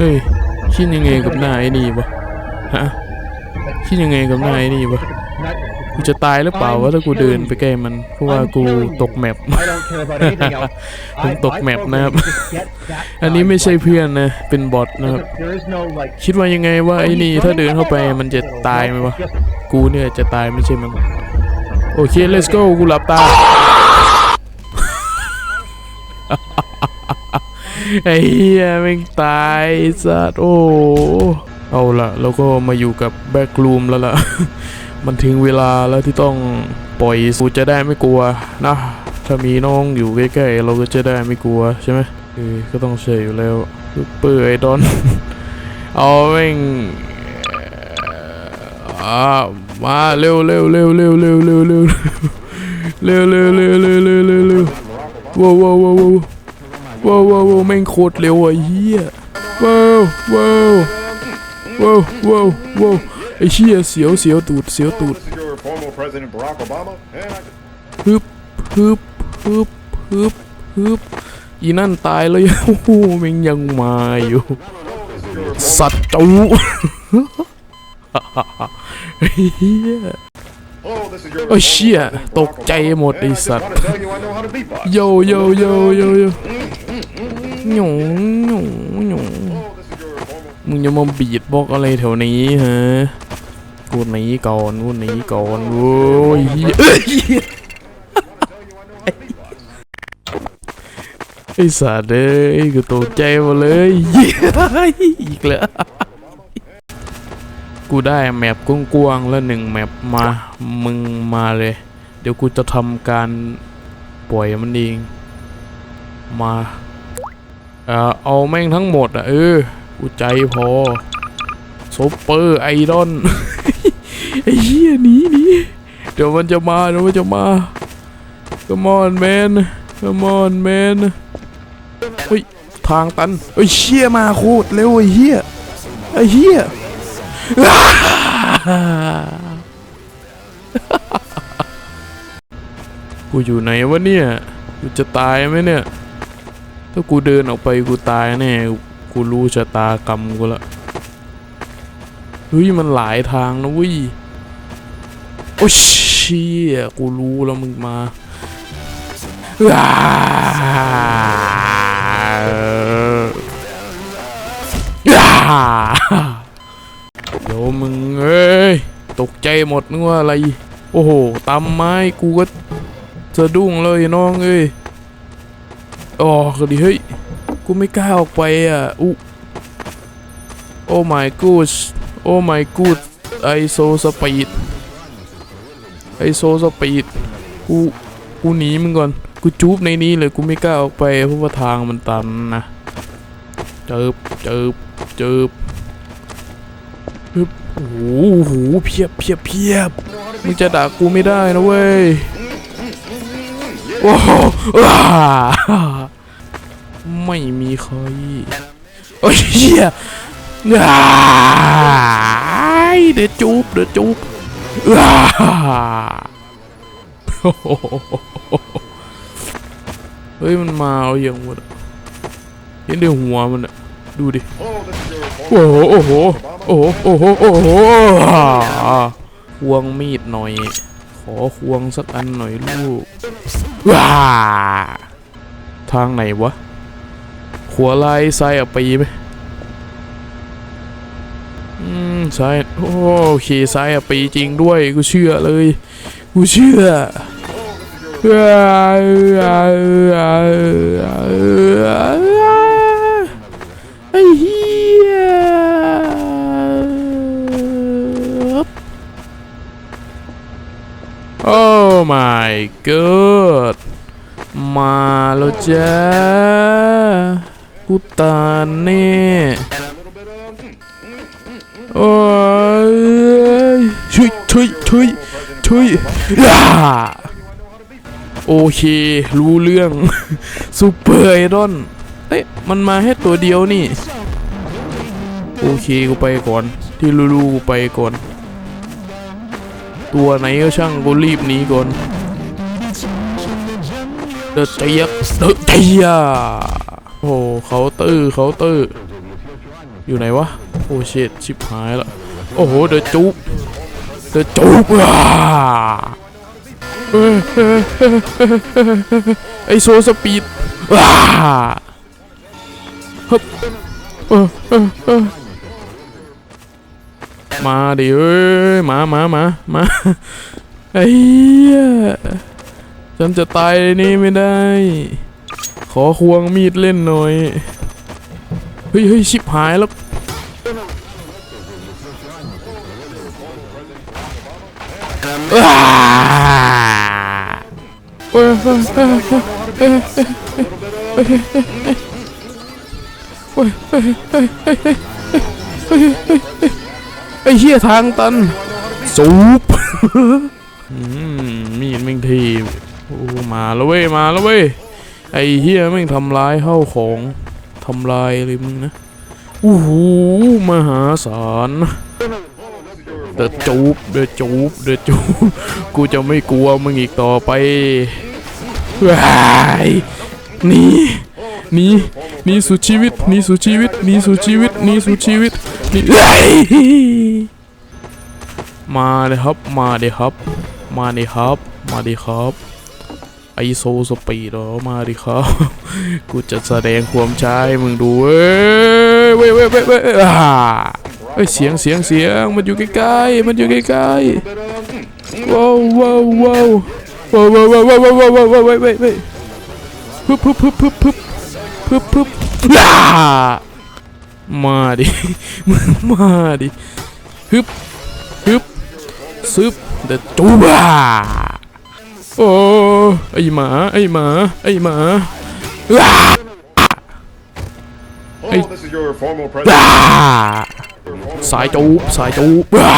เฮ้ย คิดยังไงกับหน้าไอ้นี่วะฮะ คิดยังไงกับหน้าไอ้นี่วะ กูจะตายหรือเปล่าวะถ้ากูเดินไปใกล้มัน เพราะว่ากูตกแมป I don't care about anything else. ผม I- ตก I แมป vote นะครับ that we just get that อันนี้ done. ไม่ใช่เพื่อนนะ เป็นบอทนะครับ There is no like คิดว่ายังไงว่าไอ้นี่ถ้าเดินเข้าไปมันจะตายไหมวะ กูเนี่ยจะตายไม่ใช่มัน โอเค let's go กูหลับตา ไอ้เหี้ยแม่งตายสัตว์โอ้เอาละเราก็มาอยู่กับแบ็กลูมแล้วล่ะ มันถึงเวลาแล้วที่ต้องปล่อยสูจะได้ไม่กลัวนะ ถ้ามีน้องอยู่ใกล้ๆเราก็จะได้ไม่กลัวใช่ไหมเออก็ต้องใช่อยู่แล้วเปื่อยดอน เอาแม่งมาเร็วเร็วเร็วเร็วเร็วเร็วเร็วเร็วเร็วเร็วเร็วเร็วเร็วเร็วว้าวว้าวว้าว ว้าวว้าวว้าวแม่งโคตรเร็วอะเฮียว้าวว้าวว้าวว้าวว้าวไอ้เชี่ยเสียวเสียวตูดเสียวตูด This is your former President Barack Obama, and I ฮึบฮึบฮึบฮึบฮึบอีนั่นตายเลยโอ้โหแม่งยังมาอยู่สัตว์จูเฮีย Hello, this is your โอ้ยเชี่ยตกใจหมดไอ้สัตว์ want to tell you I know how to beatbox. โยโยโยโยโย หนูหนูหนูมึงจะมาบีดบอกอะไรแถวนี้ฮะกูหนีก่อนกูหนีก่อนโว้ยเอ้ยไอ้สัตว์เอ้ยกูตกใจหมดเลยเหี้ยอีกแล้วกูได้แมปกว้างๆแล้วหนึ่งแมปมา มึงมาเลย เดี๋ยวกูจะทำการปล่อยมันเองมา เออเอาแม่งทั้งหมดอะเออกูใจพอซุปเปอร์ไอดอลไอ้เหี้ยหนีหนีเดี๋ยวมันจะมาเดี๋ยวมันจะมา Come on man Come on man เฮ้ยทางตันเฮ้ยเชี่ยมาโคตรเร็วไอ้เหี้ยไอ้เหี้ยกูอยู่ไหนวะเนี่ย กูจะตายไหมเนี่ย ถ้ากูเดินออกไปกูตายแน่ กูรู้ชะตากรรมกูละเฮ้ยมันหลายทางนะเวิโอ้เชี่ยกูรู้แล้วมึงมาอ้าวอ้าเดี๋ยวมึงเอ้ยตกใจหมดนึกว่าอะไร โอ้โหตำไม้กูก็สะดุ้งเลยน้องเอ้ย อ๋อก็ดีเฮ้ย กูไม่กล้าออกไปอะอุโอ้ my god โอ้ my god ไอโซสปีดไอโซสปีดกูกูหนีมึงก่อน กูจูบในนี้เลยกูไม่กล้าออกไปเพราะว่าทางมันตันนะเจิบเจิบเจิบฮึบโอ้โหเพียบเพียบเพียบมึงจะด่ากูไม่ได้นะเว้ย โอ้โหไม่มีใครโอ้ยเหี้ยอ้ายเดี๋ยวจูบเดี๋ยวจูบเฮ้ยมันมาเอาอย่างหมดเห็นเดี๋ยวหัวมันอะดูดิ โอ้โห โอ้โห โอ้โห โอ้โห โอ้โหควงมีดหน่อย ขอควงสักอันหน่อยลูก ว้าทางไหนวะขัวลายซ้ายอะปีไหมอืมซ้ายโอเคซ้ายอะปีจริงด้วยกูเชื่อเลย กูเชื่อไ my god มาแล้วจ้ากูตาแน่โอ้ยช่วยช่วยช่วยช่วยอ่าโอเค รู้เรื่องซูเปอร์ไอรอนเอ้ยมันมาแค่ตัวเดียวนี่ โอเค กูไปก่อน ที่รู้ๆกูไปก่อน ตัวไหนก็ช่างกูรีบหนีก่อน เดอะเจียเดอะเจียโอ้โหเคาน์เตอเคาน์เตอร์อยู่ไหนวะ โอ้เชิดชิบหายละ โอ้โห เดอะจุ๊บเดอะจุ๊บอะไอโซสปีดว้าฮึบมาดิเอ้ยมามามามาไอ้เฮีย ฉันจะตายในนี้ไม่ได้ ขอควงมีดเล่นหน่อย เฮ้ยเฮ้ยชิบหายแล้ว ไอ้เหี้ยทางตันสูบมีดแม่งทีม โอ้มาแล้วเว้ยมาแล้วเว้ยไอ้เหี้ยแม่งทำร้ายเข้าของทำลายเลยมึงนะโอ้โหมหาศาลเดือดจูบเดือดจูบเดือดจูบกูจะไม่กลัวมึงอีกต่อไปว้ายหนีหนีหนีสู่ชีวิตหนีสู่ชีวิตหนีสู่ชีวิตหนีสู่ชีวิตหนีเฮ้มาเลยครับ มาเลยครับ มาเลยครับ มาเลยครับ ไอโซสปีดเหรอมาดิครับกูจะแสดงความชายมึงดูเว้ยเว้ยเว้ยเว้ยเว้ยอ่าเอ้ยเสียงเสียงเสียงมันอยู่ใกล้ๆมันอยู่ใกล้ๆว้าวว้าวว้าวว้าวว้าวว้าวว้าวว้าวว้าวว้าวว้าวว้าวฮึบฮึบฮึบฮึบฮึบฮึบฮึบอ่ามาดิมึงมาดิฮึบฮึบซึบเดจูบ้า โอ้ไอหมา ไอหมา ไอหมาว้า hello, this is your formal president. ว้า Your formal สายจูบสายจูบว้า